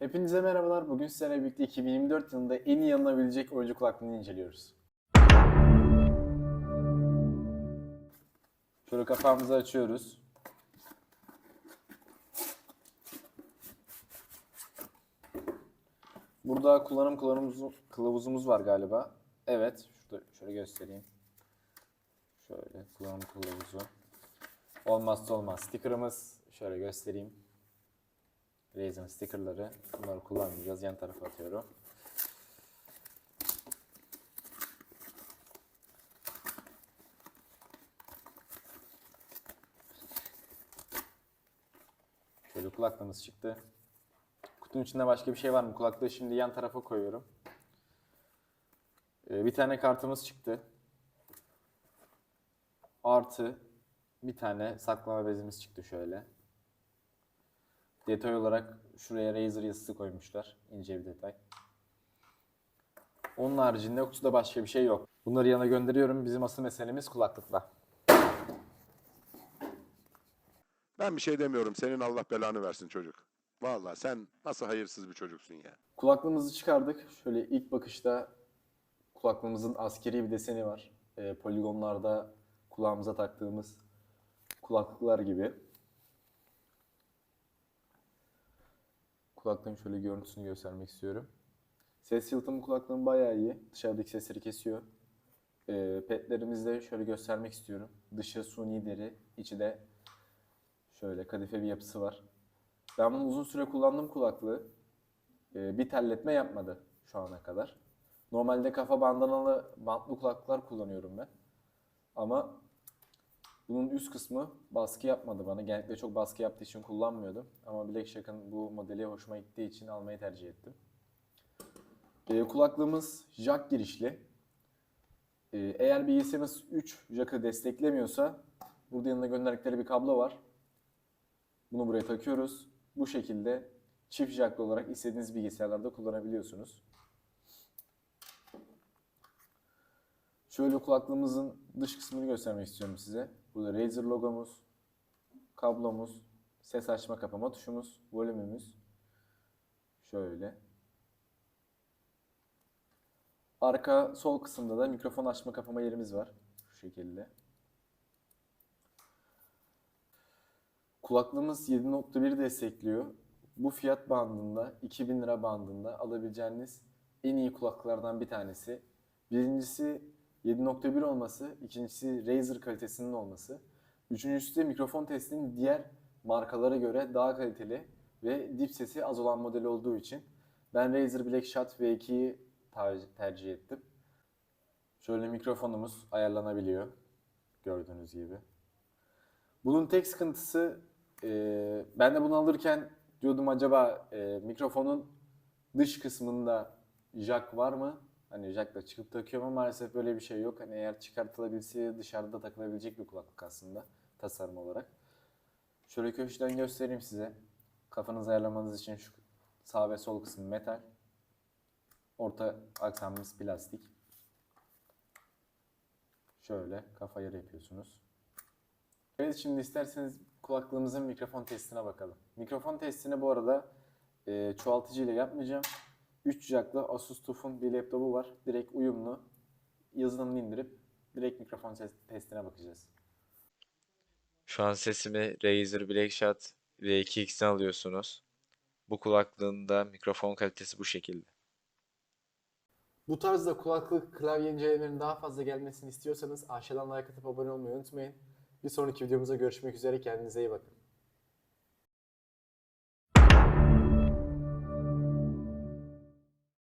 Hepinize merhabalar. Bugün sizlerle birlikte 2024 yılında en iyi alınabilecek oyuncu kulaklığını inceliyoruz. Şöyle kapağımızı açıyoruz. Burada kullanım kılavuzumuz var galiba. Evet, şurada şöyle göstereyim. Şöyle kullanım kılavuzu. Olmazsa olmaz. Sticker'ımız şöyle göstereyim. Razer stickerları. Bunları kullanmayacağız. Yan tarafa atıyorum. Şöyle kulaklığımız çıktı. Kutunun içinde başka bir şey var mı? Kulaklığı şimdi yan tarafa koyuyorum. Ee, bir tane kartımız çıktı. Artı bir tane saklama bezimiz çıktı şöyle. Detay olarak şuraya Razer yazısı koymuşlar. İnce bir detay. Onun haricinde kutuda başka bir şey yok. Bunları yana gönderiyorum. Bizim asıl meselemiz kulaklıkla. Ben bir şey demiyorum. Senin Allah belanı versin çocuk. Vallahi sen nasıl hayırsız bir çocuksun ya. Kulaklığımızı çıkardık. Şöyle ilk bakışta kulaklığımızın askeri bir deseni var. Ee, poligonlarda kulağımıza taktığımız kulaklıklar gibi. Kulaklığın şöyle görüntüsünü göstermek istiyorum. Ses yalıtımı kulaklığın bayağı iyi. Dışarıdaki sesleri kesiyor. Ee, petlerimizi de şöyle göstermek istiyorum. Dışı suni deri, içi de şöyle kadife bir yapısı var. Ben bunu uzun süre kullandım kulaklığı. Ee, bir terletme yapmadı şu ana kadar. Normalde kafa bandanalı bantlı kulaklıklar kullanıyorum ben. Ama bunun üst kısmı baskı yapmadı bana. Genellikle çok baskı yaptığı için kullanmıyordum. Ama Black Shark'ın bu modeli hoşuma gittiği için almayı tercih ettim. Ee, kulaklığımız jack girişli. Ee, eğer bilgisayarınız 3 jack'ı desteklemiyorsa burada yanına gönderdikleri bir kablo var. Bunu buraya takıyoruz. Bu şekilde çift jacklı olarak istediğiniz bilgisayarlarda kullanabiliyorsunuz. Şöyle kulaklığımızın dış kısmını göstermek istiyorum size. Burada Razer logomuz, kablomuz, ses açma kapama tuşumuz, volümümüz. Şöyle. Arka sol kısımda da mikrofon açma kapama yerimiz var. Şu şekilde. Kulaklığımız 7.1 destekliyor. Bu fiyat bandında 2000 lira bandında alabileceğiniz en iyi kulaklıklardan bir tanesi. Birincisi 7.1 olması, ikincisi Razer kalitesinin olması. Üçüncüsü de mikrofon testinin diğer markalara göre daha kaliteli ve dip sesi az olan model olduğu için ben Razer Black Shot V2'yi ter- tercih ettim. Şöyle mikrofonumuz ayarlanabiliyor gördüğünüz gibi. Bunun tek sıkıntısı e, ben de bunu alırken diyordum acaba e, mikrofonun dış kısmında jack var mı? Hani jackla çıkıp takıyorum ama maalesef böyle bir şey yok. Hani eğer çıkartılabilse dışarıda takılabilecek bir kulaklık aslında tasarım olarak. Şöyle köşeden göstereyim size. Kafanızı ayarlamanız için şu sağ ve sol kısmı metal. Orta aksamımız plastik. Şöyle kafa yarı yapıyorsunuz. Evet şimdi isterseniz kulaklığımızın mikrofon testine bakalım. Mikrofon testini bu arada e, çoğaltıcı ile yapmayacağım. 3 jacklı Asus TUF'un bir laptopu var. Direkt uyumlu. Yazılımını indirip direkt mikrofon ses- testine bakacağız. Şu an sesimi Razer Blackshot V2X'ten alıyorsunuz. Bu kulaklığın da mikrofon kalitesi bu şekilde. Bu tarzda kulaklık klavye incelemelerinin daha fazla gelmesini istiyorsanız aşağıdan like atıp abone olmayı unutmayın. Bir sonraki videomuzda görüşmek üzere. Kendinize iyi bakın.